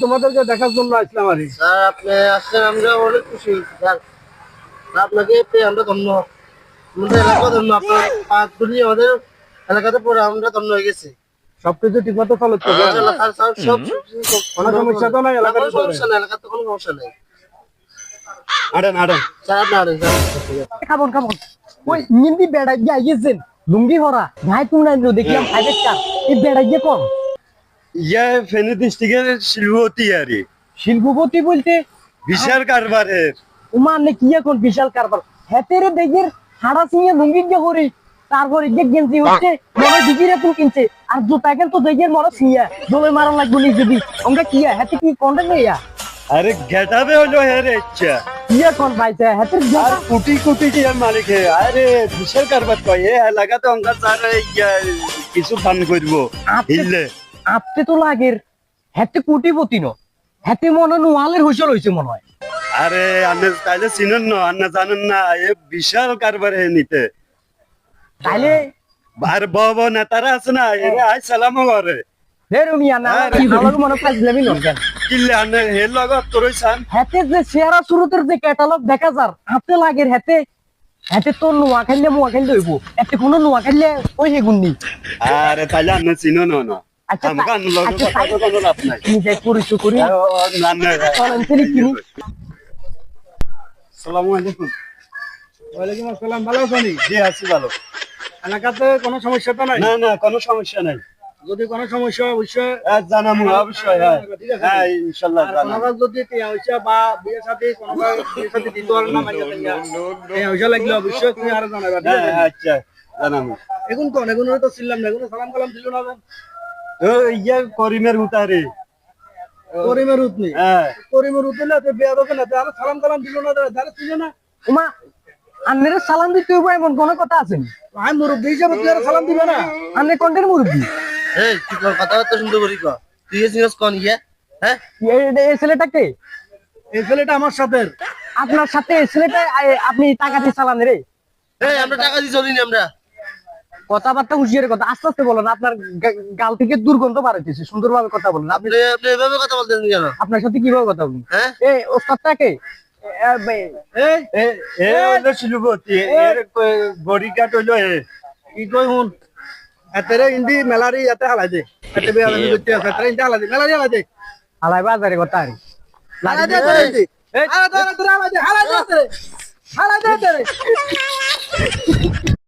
তোমাদেরকে দেখার জন্য আসলাম আরে। আপনি আসছেন আমরা অনেক খুশি। আপনাকে পেয়ে আমরা ধন্য। আমাদের এলাকা ধন্য আপনার আমাদের এলাকাতে পড়ে আমরা ধন্য হয়ে গেছি। সবকিছু ঠিক মতো চলো তো মাশাআল্লাহ, স্যার স্যার সব সব- সব- কোনো সমস্যা তো নাই না, এলাকাতে কোনো সমস্যা নাই এলাকাতে কোনো সমস্যা নাই। আড়েন আড়েন খাবন খাবন। ওই নিন্দি বেড়া গিয়ে আইয়েছেন। লুঙ্গি ভরা। তুমি নাই দেখলাম ফাইভের কার এই বেড়া গিয়ে কম। ইয়ে ফেনী ডিস্ট্রিক্টের শিল্পতি আরে। শিল্পপতি বলতে? বিশাল কারবারের। উমা নে কি এখন বিশাল কারবার? হেতেরে দেখের হাড়া সিংহে লুঙ্গি গিয়ে করি তারপর যে গেঞ্জি হচ্ছে মনে ডিগিরে তুই কিনছে। আর জুতা কেন তো দেখের মনে সিয়া দোলে মারা লাগবে নি যদি। অঙ্গা কিয়া হেতে কি কন্টেন্ট নেইয়া আরে গেটাবে হলো হেরে ইচ্ছা। কিয়া কোন পাইছে? হেতের আর জুতা কোটি কোটি কি আর মালিক হে আরে বিশাল কারবার কয়। এ এলাকাতে অঙ্কা স্যার ইয়া কিছু দান করব। হিললে আপনি তো লাগের হেতে কোটিপতি ন। হেতে মনে নোয়ালের হইসল হইছে মনে হয়। আরে আপনি তাইলে চিনেন না আপনি জানেন না এ বিশাল কারবার হে নিতে। তাইলে আর বড় নেতারা আছে না এরা আই সালাম করে। রে রুমিয়া না আমার মনে ফাজলামি নরকেন কিল্লে আনে হে লগত তোরই সান। হাতে যে শেয়ারা শুরুতের যে ক্যাটালগ দেখা যার হাতে লাগের হাতে হাতে তোর নোয়া খাইলে মোয়া খাইলে হইব। এতে কোনো নোয়া খাইলে ওই হেগুন নি আরে তাইলে আপনি চিনো না না। আচ্ছা, আন আচ্ছা, তাহলে আসসালাম ভালো আছেন জি আছি ভালো। এলাকাতে কোনো সমস্যা তো নাই? না না কোনো সমস্যা নাই। যদি কোনো সমস্যা হয় অবশ্যই হ্যাঁ জানামু অবশ্যই হ্যাঁ। ঠিক আছে। হ্যাঁ ইনশাল্লাহ আর যদি হইছে বা বিয়ে সাথে বিয়ে সাথে দিতে পারেন না টাইয়া। হইছে লাগলে অবশ্যই তুমি আরও জানাবা হ্যাঁ হ্যাঁ, আচ্ছা জানামু। এখন কোন এখন তো ছিলাম না এখন সালাম কালাম দিল না ও ইয়া করিমের উতারে। করিমের উতনি হ্যাঁ। করিমের উতলে তো বিয়ে হবে না তাহলে সালাম কালাম দিল না তাহলে ছিল না। উমা আন্নের সালাম দিতে হইব এমন কোনো কথা আছে আমি মুরব্বী হিসাবে তুই আর সালাম দিবে না। আন্নের কন্টেন্ট মুরব্বী? এই তুই কোন কথাবার্তা শুনতে করি। ক তুই সিরিয়াস কোন ইয়ে? হ্যাঁ? এই- এই ছেলেটাকে এই ছেলেটা আমার সাথে আপনার সাথে এই ছেলেটা আপনি টাকা দিয়ে চালান রে। এই আমরা টাকা দিয়ে চলিনি আমরা। কথাবার্তা হুঁশিয়ারের কথা আস্তে আস্তে বলেন আপনার গাল থেকে দুর্গন্ধ বাড়াইতেছে সুন্দরভাবে কথা বলেন। আপনি আপনি আপনি এভাবে কথা বলতেছেন কেন? আপনার সাথে কীভাবে কথা বলেন হ্যাঁ? এই ওস্তাদটাকে হালাই বাজারে কথা হালাই হালাই